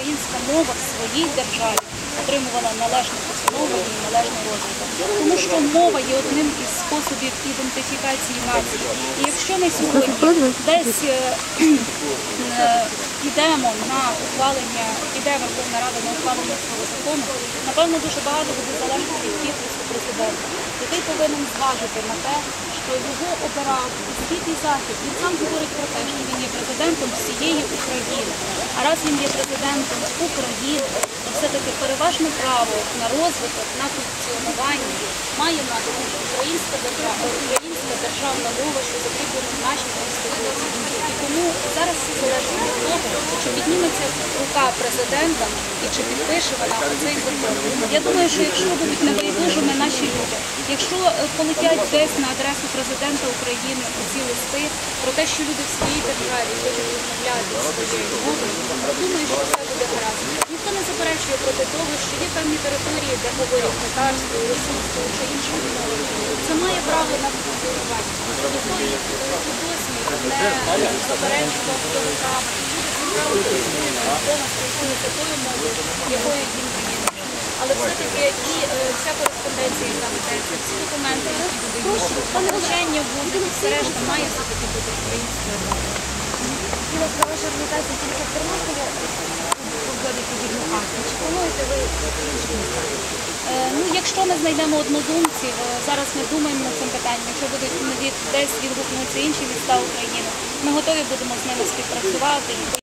українська мова в своїй державі отримувала належне постановлення і належний розвиток. Тому що мова є одним із способів ідентифікації нації. І якщо ми сьогодні десь е, е, йдемо на ухвалення, іде Верховна Рада на ухвалення цього закону, напевно, дуже багато буде залежати від підпису президента, який повинен зважити на те, що його обирав освітній захід. Він сам говорить про те, що він є президентом всієї України. А раз він є президентом України, то все-таки переважне право на розвиток, на функціонування має мати українська держава, українська державна мова, що закріплена в нашій конституції. І тому зараз все залежить від чи підніметься рука президента і чи підпише вона цей закон. Я думаю, що якщо будуть небайдужими наші люди, якщо е, полетять десь на адресу президента України ці листи про те, що люди в своїй державі хочуть розмовляти своєю мовою, думаю, що все буде гаразд. Ніхто не заперечує проти того, що є певні території, де говорять татарською, російською чи іншою мовою. Це має право на функціонування. Ніхто і досі не заперечував цього права. Якою їм вміють. Але все-таки і е, вся кореспонденція, яка ведеться, всі документи, які додають, навчання буде, все решта має все-таки бути українською мовою. Про вашу організацію тільки в Тернополі проводити подібну акцію. Чи плануєте ви інші Ну, якщо ми знайдемо однодумців, е, зараз ми думаємо над цим питанням, якщо будуть десь відгукнуться інші міста України, ми готові будемо з ними співпрацювати.